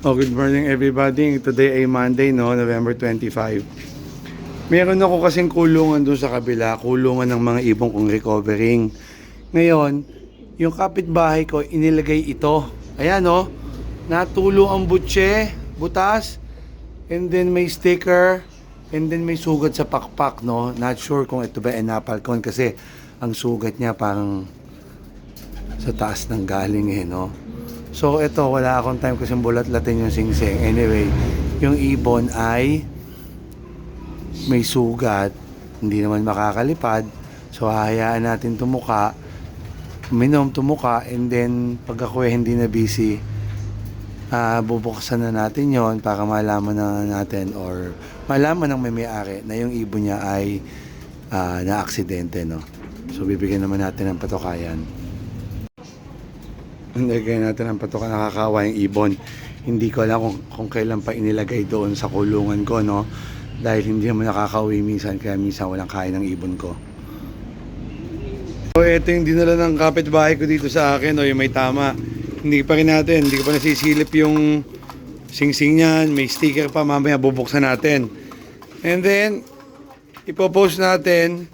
Oh, good morning everybody. Today ay Monday, no? November 25. Meron ako kasing kulungan doon sa kabila, kulungan ng mga ibong kong recovering. Ngayon, yung kapitbahay ko, inilagay ito. Ayan, no? Natulo ang butse, butas, and then may sticker, and then may sugat sa pakpak, no? Not sure kung ito ba enapalcon kasi ang sugat niya parang sa taas ng galing eh, no? So, ito, wala akong time kasi bulat-latin yung singsing. Anyway, yung ibon ay may sugat, hindi naman makakalipad. So, hahayaan natin tumuka, minom tumuka, and then, pag ako eh hindi na busy, ah bubuksan na natin yon para malaman na natin or malaman ng may may-ari na yung ibon niya ay ah, na-aksidente, no? So, bibigyan naman natin ng patukayan. Nilagay natin ang patoka nakakawa yung ibon. Hindi ko alam kung, kung kailan pa inilagay doon sa kulungan ko, no? Dahil hindi naman nakakauwi minsan, kaya minsan walang kain ng ibon ko. So, ito yung dinala ng kapitbahay ko dito sa akin, no? Yung may tama. Hindi pa rin natin, hindi ko pa nasisilip yung sing-sing niyan. May sticker pa, mamaya bubuksan natin. And then, ipopost natin.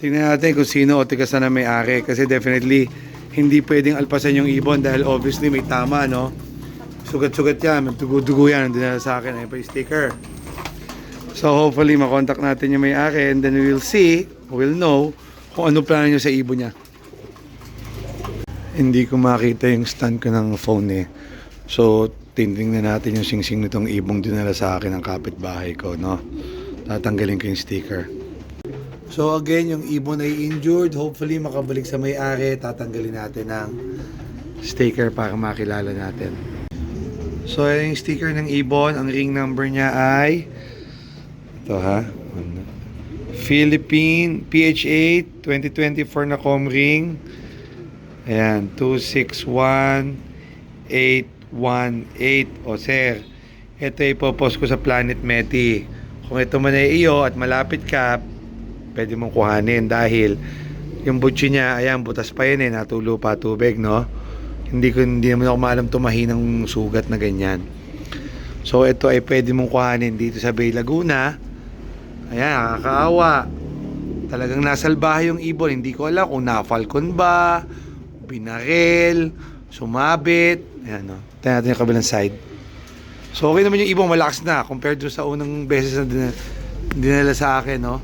Tingnan natin kung sino o tiga na may-ari. Kasi definitely, hindi pwedeng alpasan yung ibon dahil obviously may tama, no? Sugat-sugat yan, may dugo-dugo yan, na sa akin, ay pa yung sticker. So hopefully makontak natin yung may-ari and then we will see, we'll know kung ano plano niya sa ibon niya. Hindi ko makita yung stand ko ng phone eh. So titingnan natin yung singsing nitong ibong dinala sa akin ng kapitbahay ko, no? Tatanggalin ko yung sticker. So again, yung ibon ay injured. Hopefully makabalik sa may-ari. Tatanggalin natin ng sticker para makilala natin. So yung sticker ng ibon. Ang ring number niya ay ito ha. Philippine PH8 2024 na com ring. Ayan, 261818. O sir, ito ipopost ko sa Planet Meti. Kung ito man ay iyo at malapit ka, pwede mong kuhanin dahil yung butsi niya, ayan, butas pa yan eh, natulo pa tubig, no? Hindi ko hindi naman ako maalam tumahi ng sugat na ganyan. So ito ay pwede mong kuhanin dito sa Bay Laguna. Ayan, nakakaawa. Talagang nasalbahe yung ibon. Hindi ko alam kung na-falcon ba, binarel, sumabit. Ayan, no? Tingnan natin yung kabilang side. So okay naman yung ibon, malakas na compared doon sa unang beses na din- dinala sa akin, no?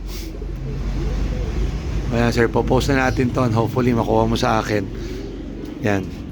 Ayan sir, popost na natin to and hopefully makuha mo sa akin. Yan.